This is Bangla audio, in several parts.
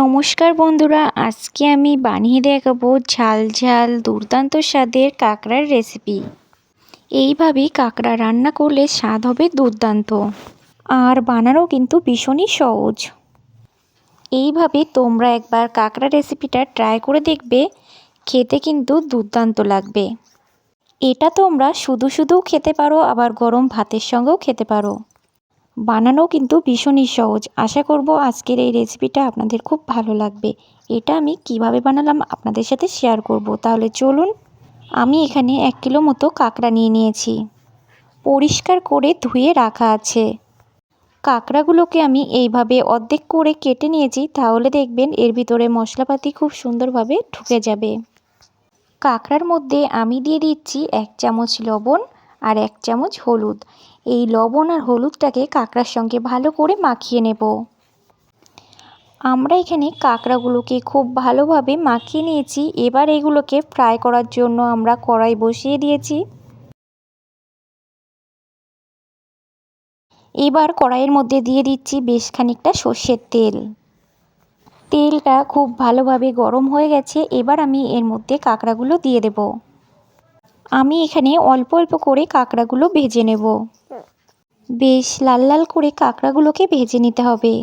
নমস্কার বন্ধুরা, আজকে আমি বানিয়ে দেখাবো ঝাল ঝাল দুর্দান্ত স্বাদের কাঁকড়ার রেসিপি এইভাবে কাঁকড়া রান্না করলে স্বাদ হবে দুর্দান্ত আর বানানো কিন্তু ভীষণই সহজ। এইভাবে তোমরা একবার কাঁকড়া রেসিপিটা ট্রাই করে দেখবে, খেতে কিন্তু দুর্দান্ত লাগবে। এটা তোমরা শুধু শুধুও খেতে পারো, আবার গরম ভাতের সঙ্গেও খেতে পারো। বানানো কিন্তু ভীষণই সহজ। আশা করব আজকের এই রেসিপিটা আপনাদের খুব ভালো লাগবে। এটা আমি কীভাবে বানালাম আপনাদের সাথে শেয়ার করব। তাহলে চলুন, আমি এখানে এক কিলো মতো কাঁকড়া নিয়ে নিয়েছি। পরিষ্কার করে ধুয়ে রাখা আছে। কাঁকড়াগুলোকে আমি এইভাবে অর্ধেক করে কেটে নিয়েছি, তাহলে দেখবেন এর ভিতরে মশলাপাতি খুব সুন্দরভাবে ঢুকে যাবে। কাঁকড়ার মধ্যে আমি দিয়ে দিচ্ছি এক চামচ লবণ আর এক চামচ হলুদ। এই লবণ আর হলুদটাকে কাঁকড়ার সঙ্গে ভালো করে মাখিয়ে নেব। আমরা এখানে কাঁকড়াগুলোকে খুব ভালোভাবে মাখিয়ে নিয়েছি। এবার এগুলোকে ফ্রাই করার জন্য আমরা কড়াই বসিয়ে দিয়েছি। এবার কড়াইয়ের মধ্যে দিয়ে দিচ্ছি বেশ খানিকটা সর্ষের তেল। তেলটা খুব ভালোভাবে গরম হয়ে গেছে। এবার আমি এর মধ্যে কাঁকড়াগুলো দিয়ে দেব। আমি এখানে অল্প অল্প করে কাঁকড়াগুলো ভেজে নেব। বেশ লাল লাল করে কাঁকড়াগুলোকে ভেজে নিতে হবে।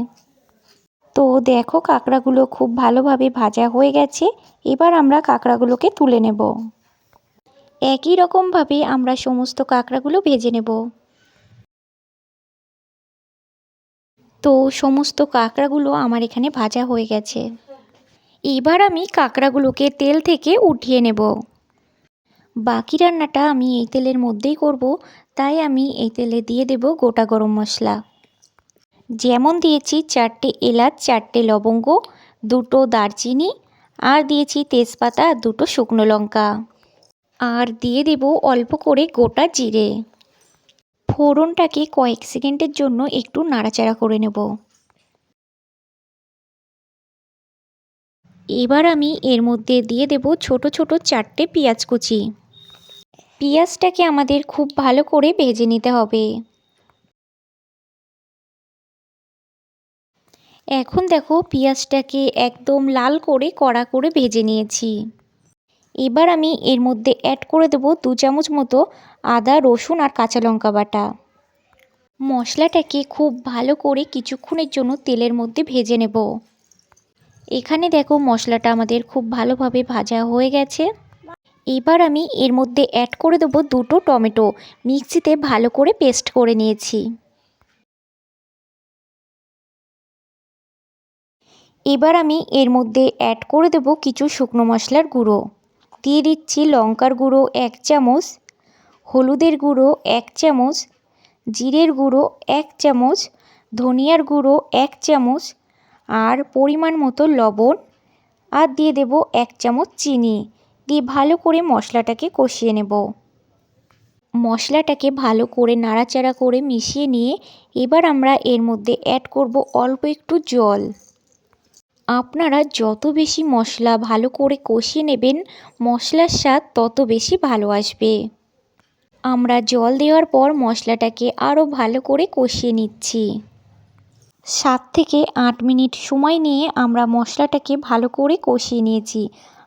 তো দেখো কাঁকড়াগুলো খুব ভালোভাবে ভাজা হয়ে গেছে, এবার আমরা কাঁকড়াগুলোকে তুলে নেব। একই রকমভাবে আমরা সমস্ত কাঁকড়াগুলো ভেজে নেব। তো সমস্ত কাঁকড়াগুলো আমার এখানে ভাজা হয়ে গেছে। এবার আমি কাঁকড়াগুলোকে তেল থেকে উঠিয়ে নেব। বাকি রান্নাটা আমি এই তেলের মধ্যেই করব, তাই আমি এই তেলে দিয়ে দেব গোটা গরম মশলা। যেমন দিয়েছি চারটে এলাচ, চারটে লবঙ্গ, দুটো দারচিনি, আর দিয়েছি তেজপাতা আর দুটো শুকনো লঙ্কা। আর দিয়ে দেব অল্প করে গোটা জিরে। ফোড়নটাকে কয়েক সেকেন্ডের জন্য একটু নাড়াচাড়া করে নেব। এবার আমি এর মধ্যে দিয়ে দেব ছোট ছোট চারটে পেঁয়াজ কুচি। পেঁয়াজটাকে আমাদের খুব ভালো করে ভেজে নিতে হবে। এখন দেখো পেঁয়াজটাকে একদম লাল করে কড়া করে ভেজে নিয়েছি। এবার আমি এর মধ্যে অ্যাড করে দেবো দু চামচ মতো আদা, রসুন আর কাঁচা লঙ্কা বাটা। মশলাটাকে খুব ভালো করে কিছুক্ষণের জন্য তেলের মধ্যে ভেজে নেব। এখানে দেখো মশলাটা আমাদের খুব ভালোভাবে ভাজা হয়ে গেছে। এবার আমি এর মধ্যে অ্যাড করে দেবো দুটো টমেটো। মিক্সিতে ভালো করে পেস্ট করে নিয়েছি। এবার আমি এর মধ্যে অ্যাড করে দেব কিছু শুকনো মশলার গুঁড়ো। দিয়ে দিচ্ছি লঙ্কার গুঁড়ো এক চামচ, হলুদের গুঁড়ো এক চামচ, জিরের গুঁড়ো এক চামচ, ধনিয়ার গুঁড়ো এক চামচ, আর পরিমাণ মতো লবণ। আর দিয়ে দেব এক চামচ চিনি। দিয়ে ভালো করে মশলাটাকে কষিয়ে নেব। মশলাটাকে ভালো করে নাড়াচাড়া করে মিশিয়ে নিয়ে এবার আমরা এর মধ্যে অ্যাড করব অল্প একটু জল। আপনারা যত বেশি মশলা ভালো করে কষিয়ে নেবেন, মশলার স্বাদ তত বেশি ভালো আসবে। আমরা জল দেওয়ার পর মশলাটাকে আরও ভালো করে কষিয়ে নিচ্ছি। সাত থেকে আট মিনিট সময় নিয়ে আমরা মশলাটাকে ভালো করে কষিয়ে নিয়েছি।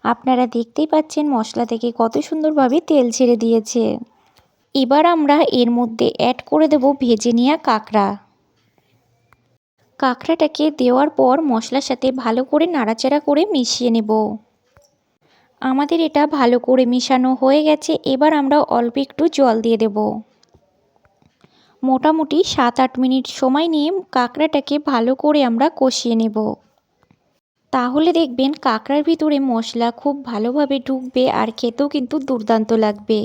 আপনারা দেখতেই পাচ্ছেন মশলা থেকে কত সুন্দরভাবে তেল ছেড়ে দিয়েছে। এবার আমরা এর মধ্যে অ্যাড করে দেব ভেজে নেওয়া কাঁকড়া। কাঁকড়াটাকে দেওয়ার পর মশলার সাথে ভালো করে নাড়াচাড়া করে মিশিয়ে নেব। আমাদের এটা ভালো করে মিশানো হয়ে গেছে, এবার আমরা অল্প একটু জল দিয়ে দেব। মোটামুটি সাত আট মিনিট সময় নিয়ে কাঁকড়াটাকে ভালো করে আমরা কষিয়ে নেব। তাহলে দেখবেন কাঁকড়ার ভিতরে মশলা খুব ভালোভাবে ঢুকবে আর খেতেও কিন্তু দুর্দান্ত লাগবে।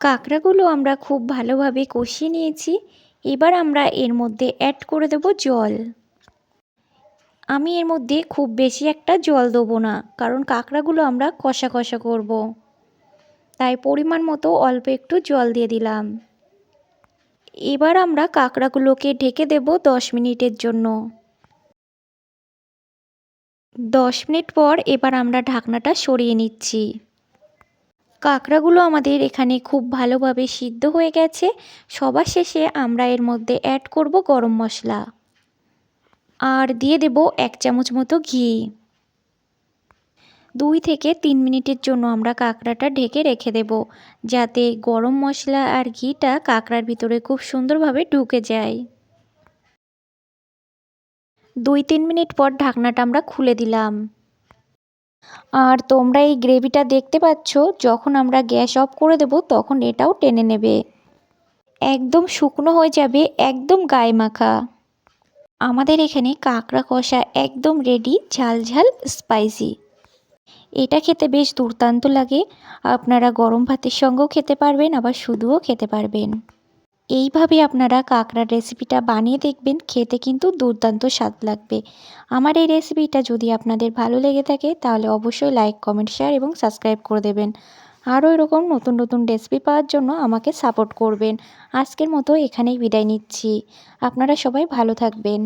কাঁকড়াগুলো আমরা খুব ভালোভাবে কষিয়ে নিয়েছি। এবার আমরা এর মধ্যে অ্যাড করে দেব জল। আমি এর মধ্যে খুব বেশি একটা জল দেবো না, কারণ কাঁকড়াগুলো আমরা কষা কষা করব। তাই পরিমাণ মতো অল্প একটু জল দিয়ে দিলাম। এবার আমরা কাঁকড়াগুলোকে ঢেকে দেব দশ মিনিটের জন্য। দশ মিনিট পর এবার আমরা ঢাকনাটা সরিয়ে নিচ্ছি। কাঁকড়াগুলো আমাদের এখানে খুব ভালোভাবে সিদ্ধ হয়ে গেছে। সবার শেষে আমরা এর মধ্যে অ্যাড করব গরম মশলা। আর দিয়ে দেব এক চামচ মতো ঘি। দুই থেকে তিন মিনিটের জন্য আমরা কাঁকড়াটা ঢেকে রেখে দেব, যাতে গরম মশলা আর ঘিটা কাঁকড়ার ভিতরে খুব সুন্দরভাবে ঢুকে যায়। দুই তিন মিনিট পর ঢাকনাটা আমরা খুলে দিলাম। আর তোমরা এই গ্রেভিটা দেখতে পাচ্ছ, যখন আমরা গ্যাস অফ করে দেব, তখন এটাও টেনে নেবে। একদম শুকনো হয়ে যাবে, একদম গায়ে মাখা। আমাদের এখানে কাঁকড়া কষা একদম রেডি ঝাল ঝাল স্পাইসি এটা খেতে বেশ দুর্দান্ত লাগে। আপনারা গরম ভাতের সঙ্গেও খেতে পারবেন, আবার শুধুও খেতে পারবেন। এইভাবে আপনারা কাঁকড়ার রেসিপিটা বানিয়ে দেখবেন, খেতে কিন্তু দুর্দান্ত স্বাদ লাগবে। আমার এই রেসিপিটা যদি আপনাদের ভালো লেগে থাকে, তাহলে অবশ্যই লাইক কমেন্ট শেয়ার এবং সাবস্ক্রাইব করে দেবেন। আরও এরকম নতুন নতুন রেসিপি পাওয়ার জন্য আমাকে সাপোর্ট করবেন। আজকের মতো এখানেই বিদায় নিচ্ছি। আপনারা সবাই ভালো থাকবেন।